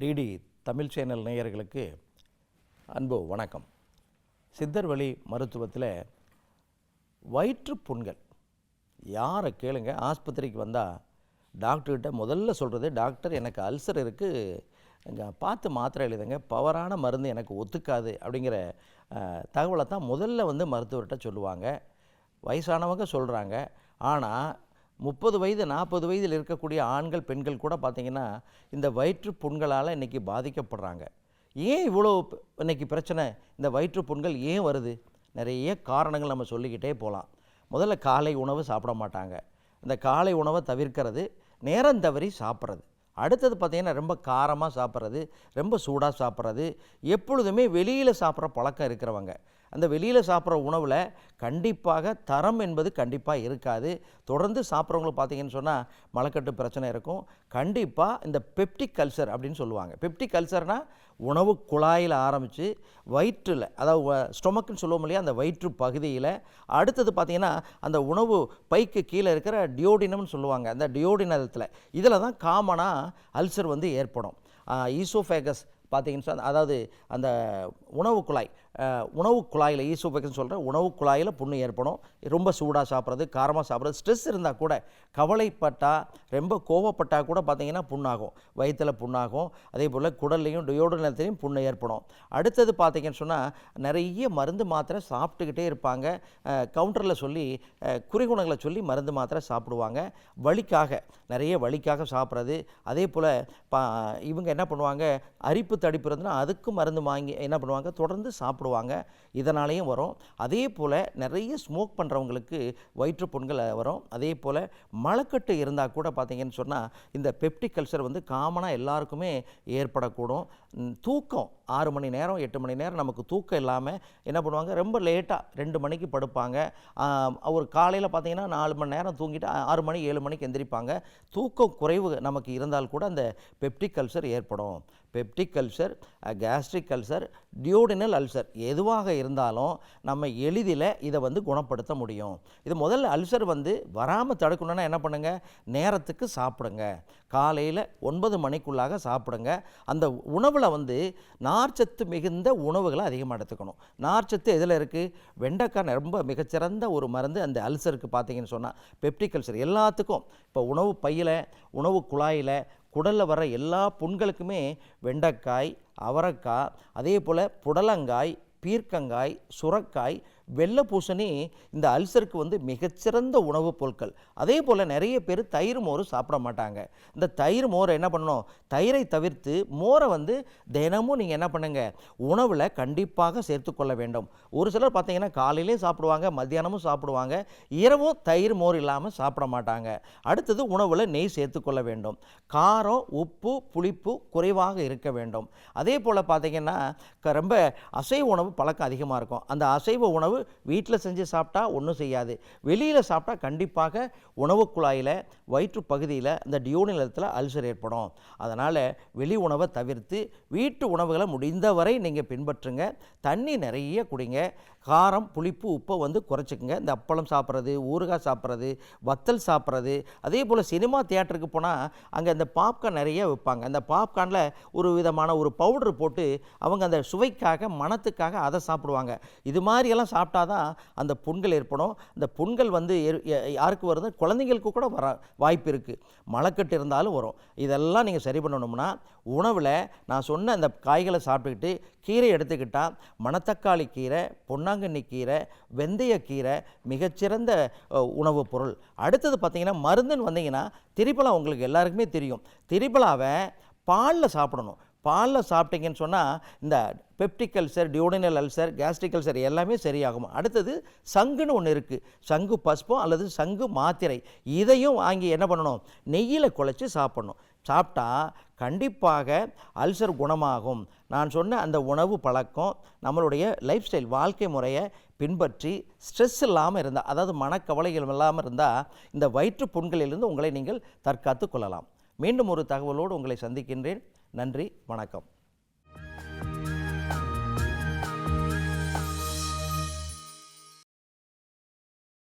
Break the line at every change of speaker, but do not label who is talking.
DD Tamil channel நேயர்களுக்கு அன்பு வணக்கம். சித்தர் வழி மருத்துவத்தில் வயிற்று புண்கள். யாரை கேளுங்க? ஆஸ்பத்திரிக்கு வந்தால் டாக்டர்கிட்ட முதல்ல சொல்கிறது டாக்டர் எனக்கு அல்சர் இருக்குது இங்கே பார்த்து மாத்திரை எழுதுங்க. பவரான மருந்து எனக்கு ஒத்துக்காது. அப்படிங்கிற தகவலை தான் முதல்ல வந்து மருத்துவர்கிட்ட சொல்லுவாங்க. வயசானவங்க சொல்கிறாங்க ஆனால் முப்பது வயது நாற்பது வயதில் இருக்கக்கூடிய ஆண்கள் பெண்கள் கூட பார்த்திங்கன்னா இந்த வயிற்று புண்களால் இன்றைக்கி பாதிக்கப்படுறாங்க. ஏன் இவ்வளோ இன்றைக்கி பிரச்சனை? இந்த வயிற்று புண்கள் ஏன் வருது? நிறைய காரணங்கள் நம்ம சொல்லிக்கிட்டே போகலாம் முதல்ல காலை உணவு சாப்பிட மாட்டாங்க. இந்த காலை உணவை தவிர்க்கிறது நேரம் தவறி சாப்பிட்றது. அடுத்தது பார்த்திங்கன்னா ரொம்ப காரமாக சாப்பிட்றது ரொம்ப சூடாக சாப்பிட்றது எப்பொழுதுமே வெளியில் சாப்பிட்ற பழக்கம் இருக்கிறவங்க. அந்த வெளியில் சாப்பிட்ற உணவில் கண்டிப்பாக தரம் என்பது கண்டிப்பாக இருக்காது. தொடர்ந்து சாப்பிட்றவங்களை பார்த்தீங்கன்னு சொன்னால் மலக்கட்டு பிரச்சனை இருக்கும். கண்டிப்பாக இந்த பெப்டிக் கல்சர் அப்படின்னு சொல்லுவாங்க. பெப்டிக் கல்சர்னால் உணவு குழாயில் ஆரம்பித்து வயிற்றில் அதாவது ஸ்டொமக்குன்னு சொல்லுவோம் இல்லையா அந்த வயிற்று பகுதியில் அடுத்தது பார்த்திங்கன்னா அந்த உணவு பைக்கு கீழே இருக்கிற டியோடினம்னு சொல்லுவாங்க. அந்த டியோடினத்தில் இதில் தான் காமனாக அல்சர் வந்து ஏற்படும். ஈசோஃபேகஸ் பார்த்தீங்கன்னு சொன்னால் அதாவது அந்த உணவு குழாய் உணவு குழாயில் ஈசோஃபேகஸ் சொல்கிற உணவு குழாயில் புண்ணு ஏற்படும். ரொம்ப சூடாக சாப்பிட்றது காரமாக சாப்பிட்றது ஸ்ட்ரெஸ் இருந்தால் கூட கவலைப்பட்டால் ரொம்ப கோவப்பட்டால் கூட பார்த்தீங்கன்னா புண்ணாகும். வயிற்றில் புண்ணாகும். அதே போல் குடல்லையும் டியோடனத்திலையும் புண்ணு ஏற்படும். அடுத்தது பார்த்தீங்கன்னு சொன்னால் நிறைய மருந்து மாத்திரை சாப்பிட்டுக்கிட்டே இருப்பாங்க. கவுண்டரில் சொல்லி குறைகுணங்களை குறிகுணங்களை சொல்லி மருந்து மாத்திரை சாப்பிடுவாங்க. வலிக்காக நிறைய வலிக்காக சாப்பிட்றது. அதே போல் பா இவங்க என்ன பண்ணுவாங்க அரிப்பு தடிப்பு இருந்துன்னா அதுக்கும் மருந்து வாங்கி என்ன பண்ணுவாங்க தொடர்ந்து சாப்பிடுவாங்க. இதனாலேயும் வரும். அதே போல் நிறைய ஸ்மோக் பண்ணுறவங்களுக்கு வயிற்றுப்புண்கள் வரும். அதே போல் மலக்கட்டு இருந்தால் கூட பார்த்திங்கன்னு சொன்னால் இந்த பெப்டிக் கல்ச்சர் வந்து காமனாக எல்லாருக்குமே ஏற்படக்கூடும். தூக்கம் ஆறு மணி நேரம் எட்டு மணி நேரம் நமக்கு தூக்கம் இல்லாமல் என்ன பண்ணுவாங்க? ரொம்ப லேட்டாக ரெண்டு மணிக்கு படுப்பாங்க. ஒரு காலையில் பார்த்தீங்கன்னா நாலு மணி நேரம் தூங்கிட்டு ஆறு மணி ஏழு மணிக்கு எந்திரிப்பாங்க. தூக்கம் குறைவு நமக்கு இருந்தால் கூட அந்த பெப்டிக் கல்சர் ஏற்படும். Peptic ulcer gastric ulcer duodenal ulcer எதுவாக இருந்தாலும் நம்ம எளிதில் இதை வந்து குணப்படுத்த முடியும். இது முதல்ல அல்சர் வந்து வராமல் தடுக்கணும்னா என்ன பண்ணுங்கள் நேரத்துக்கு சாப்பிடுங்க. காலையில் ஒன்பது மணிக்குள்ளாக சாப்பிடுங்க. அந்த உணவில் வந்து நான் நார்ச்சத்து மிகுந்த உணவுகளை அதிகமாக எடுத்துக்கணும். நார்ச்சத்து எதில் இருக்குது வெண்டைக்காய் ரொம்ப மிகச்சிறந்த ஒரு மருந்து. அந்த அல்சருக்கு பார்த்தீங்கன்னு சொன்னால் பெப்டிகல்சர் எல்லாத்துக்கும். இப்போ உணவு பையில் உணவு குழாயில் குடலில் வர எல்லா புண்களுக்குமே வெண்டைக்காய் அவரைக்காய் அதே போல் புடலங்காய் பீர்க்கங்காய் சுரக்காய் வெள்ளை பூசணி இந்த அல்சருக்கு வந்து மிகச்சிறந்த உணவுப் பொருட்கள். அதே போல் நிறைய பேர் தயிர் மோர் சாப்பிட மாட்டாங்க. இந்த தயிர் மோரை என்ன பண்ணணும்? தயிரை தவிர்த்து மோரை வந்து தினமும் நீங்கள் என்ன பண்ணுங்கள் உணவில் கண்டிப்பாக சேர்த்துக்கொள்ள வேண்டும். ஒரு சிலர் பார்த்தீங்கன்னா காலையிலே சாப்பிடுவாங்க மத்தியானமும் சாப்பிடுவாங்க. இரவும் தயிர் மோர் இல்லாமல் சாப்பிட மாட்டாங்க. அடுத்தது உணவில் நெய் சேர்த்துக்கொள்ள வேண்டும். காரம் உப்பு புளிப்பு குறைவாக இருக்க வேண்டும். அதே போல் பார்த்தீங்கன்னா க- ரொம்ப அசைவ உணவு பழக்கம் அதிகமாக இருக்கும். அந்த அசைவ உணவு வீட்டில் செஞ்சு சாப்பிட்டா ஒன்றும் செய்யாது. வெளியில் சாப்பிட்டா கண்டிப்பாக உணவு குழாயில் வயிற்று பகுதியில் இந்த டியோனிலத்தில் அல்சர் ஏற்படும். அதனால் வெளி உணவை தவிர்த்து வீட்டு உணவுகளை முடிந்தவரை நீங்கள் பின்பற்றுங்க. தண்ணி நிறைய குடிங்க. காரம் புளிப்பு உப்பை வந்து குறைச்சிக்கங்க. இந்த அப்பளம் சாப்பிட்றது ஊறுகாய் சாப்பிட்றது வத்தல் சாப்பிட்றது. அதே போல் சினிமா தியேட்டருக்கு போனால் அங்கே இந்த பாப்கார்ன் நிறைய விற்பாங்க. அந்த பாப்கார்னில் ஒரு விதமான ஒரு பவுடர் போட்டு அவங்க அந்த சுவைக்காக மணத்துக்காக அதை சாப்பிடுவாங்க. இது மாதிரியெல்லாம் சாப்பிட்டு சாப்பிட்டா தான் அந்த புண்கள் ஏற்படும். அந்த புண்கள் வந்து யாருக்கு வருது? குழந்தைங்களுக்கு கூட வர வாய்ப்பு இருக்குது மலக்கட்டு இருந்தாலும் வரும். இதெல்லாம் நீங்கள் சரி பண்ணணும்னா உணவில் நான் சொன்ன அந்த காய்களை சாப்பிட்டுக்கிட்டு கீரை எடுத்துக்கிட்டால் மணத்தக்காளி கீரை பொன்னாங்கண்ணி கீரை வெந்தய கீரை மிகச்சிறந்த உணவுப் பொருள். அடுத்தது பார்த்திங்கன்னா மருந்துன்னு வந்தீங்கன்னா திரிபலா உங்களுக்கு எல்லாருக்குமே தெரியும். திரிபலாவை பாலில் சாப்பிடணும். பாலில் சாப்பிட்டீங்கன்னு சொன்னால் இந்த peptic ulcer duodenal ulcer gastric ulcer எல்லாமே சரியாகும்? அடுத்தது சங்குன்னு ஒன்று இருக்குது சங்கு பஸ்பம் அல்லது சங்கு மாத்திரை. இதையும் வாங்கி என்ன பண்ணணும்? நெய்யில் குழச்சி சாப்பிடணும். சாப்பிட்டா கண்டிப்பாக அல்சர் குணமாகும். நான் சொன்ன அந்த உணவு பழக்கம் நம்மளுடைய லைஃப் ஸ்டைல் வாழ்க்கை முறையை பின்பற்றி ஸ்ட்ரெஸ் இல்லாமல் இருந்தால் அதாவது மனக்கவலைகள் இல்லாமல் இருந்தால் இந்த வயிற்று புண்களிலிருந்து உங்களை நீங்கள் தற்காத்து கொள்ளலாம். மீண்டும் ஒரு தகவலோடு உங்களை சந்திக்கின்றேன். நன்றி வணக்கம்.